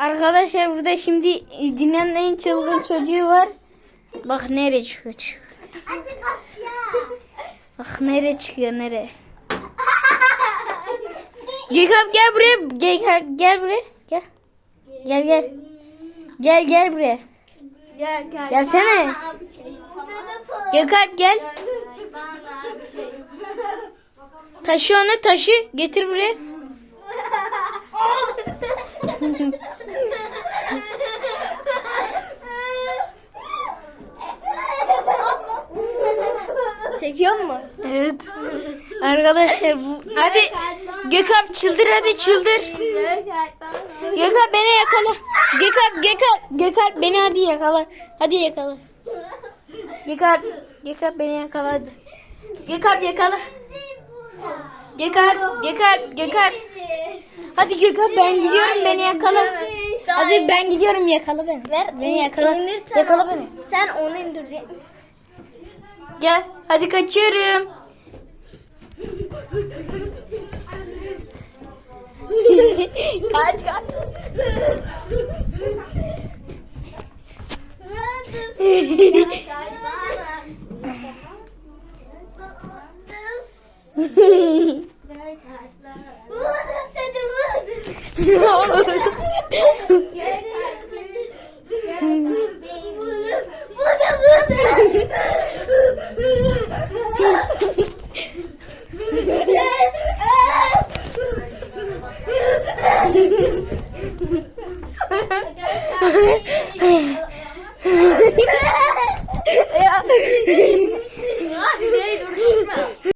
Arkadaşlar burada şimdi dünyanın en çılgın çocuğu var. Bak nereye çıkıyor çıkıyor. Bak ya. Bak nereye çıkıyor nereye. Gökhan gel buraya. Gel, gel buraya. Gel. Gel gel. Gel gel buraya. Gel gel. Gelsene. Şey. Gökhan gel. Şey. Taşı onu taşı. Getir buraya. Çekiyor mu? Evet. Arkadaşlar bu. Hadi Gökhan çıldır hadi çıldır. Gökhan beni yakala. Gökhan Gökhan Gökhan beni hadi yakala. Hadi yakala. Gökhan Gökhan beni yakala hadi. Gökhan yakala. Gökhan Gökhan Gökhan. Hadi Gökhan ben gidiyorum beni yakala. Hadi ben gidiyorum yakala beni. Ver, Beni yakala. Yakala beni. Sen onu indirecek misin? Gel. Hadi kaçıyorum. kaç kaç. Ya. Ya, bir şey durmuş?